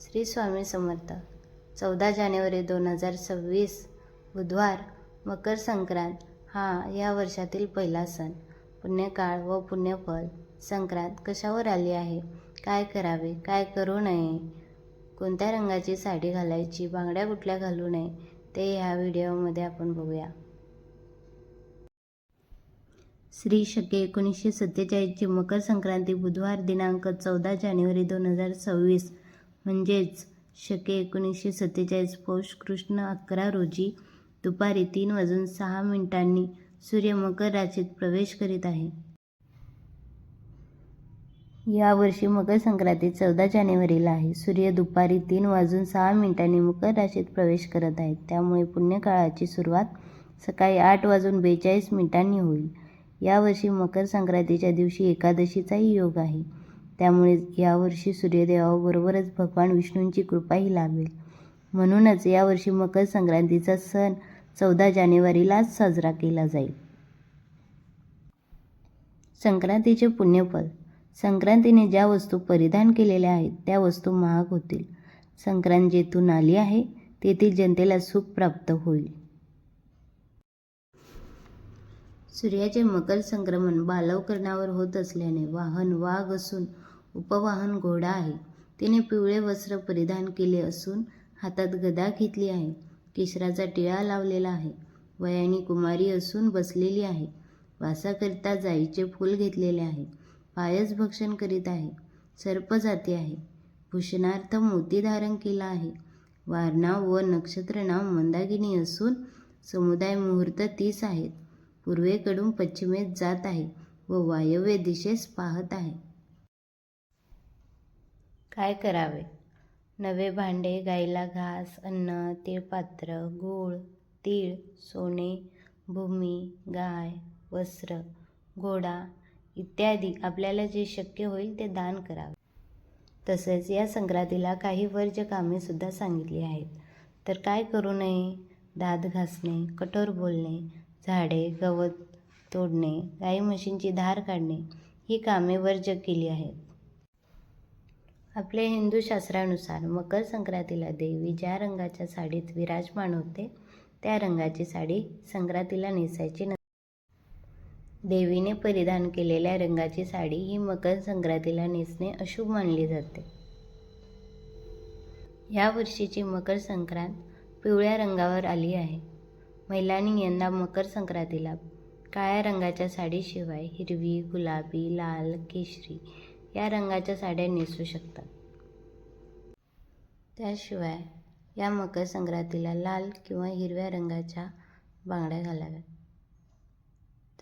श्री स्वामी समर्थ. चौदा जानेवारी दोन हजार सव्वीस बुधवार मकर संक्रांत हा या वर्षातील पहिला सण. पुण्यकाळ व पुण्यफल संक्रांत कशावर आली आहे? काय करावे? काय करू नये? कोणत्या रंगाची साडी घालायची? बांगड्या कुठल्या घालू नये? ते ह्या व्हिडिओमध्ये आपण बघूया. श्री शके एकोणीसशे सत्तेचाळीसची मकर संक्रांती बुधवार दिनांक चौदा जानेवारी दोन हजार सव्वीस म्हणजेच शके एकोणीसशे सत्तेचाळीस पौष कृष्ण अकरा रोजी दुपारी तीन वाजून सहा मिनिटांनी सूर्य मकर राशीत प्रवेश करीत आहे. यावर्षी मकर संक्रांती चौदा जानेवारीला आहे. सूर्य दुपारी तीन वाजून सहा मिनिटांनी मकर राशीत प्रवेश करत आहे. त्यामुळे पुण्यकाळाची सुरुवात सकाळी आठ वाजून बेचाळीस मिनिटांनी होईल. यावर्षी मकर संक्रांतीच्या दिवशी एकादशीचाही योग आहे. त्यामुळे यावर्षी सूर्यदेवाबरोबरच भगवान विष्णूंची कृपाही लाभेल. म्हणूनच यावर्षी मकर संक्रांतीचा सण चौदा जानेवारीलाच साजरा केला जाईल. संक्रांतीचे पुण्यफल. संक्रांतीने ज्या वस्तू परिधान केलेल्या आहेत त्या वस्तू महाग होतील. संक्रांत जेथून आली आहे तेथील जनतेला सुख प्राप्त होईल. सूर्याचे मकर संक्रमण बालवकरणावर होत असल्याने वाहन वाघ असून उपवाहन घोडा आहे. तिने पिवळे वस्त्र परिधान केले असून हातात गदा घेतली आहे. केशराचा टिळा लावलेला आहे. वयाने कुमारी असून बसलेली आहे. वासाकरिता जाईचे फूल घेतलेले आहे. पायस भक्षण करीत आहे. सर्प जाती आहे. भूषणार्थ मोती धारण केला आहे. वारनाव व नक्षत्र नाव असून समुदाय मुहूर्त तीस आहेत. पूर्वेकडून पश्चिमेत जात आहे व वायव्य दिशेस पाहत आहे. काय करावे? नवे भांडे गाईला घास अन्न तिळपात्र गूळ तीळ सोने भूमी गाय वस्त्र घोडा इत्यादी आपल्याला जे शक्य होईल ते दान करावे. तसेच या संक्रांतीला काही वर्ज्य कामेसुद्धा सांगितली आहेत. तर काय करू नये? दात घासणे कठोर बोलणे झाडे गवत तोडणे गाई म्हशींची धार काढणे ही कामे वर्ज्य केली आहेत. आपल्या हिंदू शास्त्रानुसार मकर संक्रांतीला देवी ज्या रंगाच्या साडीत विराजमान होते त्या रंगाची साडी संक्रांतीला नेसायची न देवीने परिधान केलेल्या रंगाची साडी ही मकर संक्रांतीला नेसणे अशुभ मानली जाते. या वर्षीची मकर संक्रांत पिवळ्या रंगावर आली आहे. महिलांनी यंदा मकर संक्रांतीला काळ्या रंगाच्या साडीशिवाय हिरवी गुलाबी लाल केशरी या रंगाच्या साड्या नेसू शकतात. त्याशिवाय या मकर संक्रांतीला लाल किंवा हिरव्या रंगाच्या बांगड्या घालाव्यात.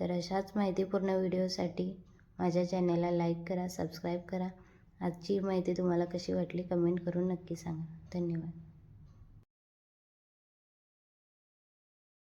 तर अशाच माहितीपूर्ण व्हिडिओसाठी माझ्या चॅनलला लाईक करा सबस्क्राईब करा. आजची माहिती तुम्हाला कशी वाटली कमेंट करून नक्की सांगा. धन्यवाद.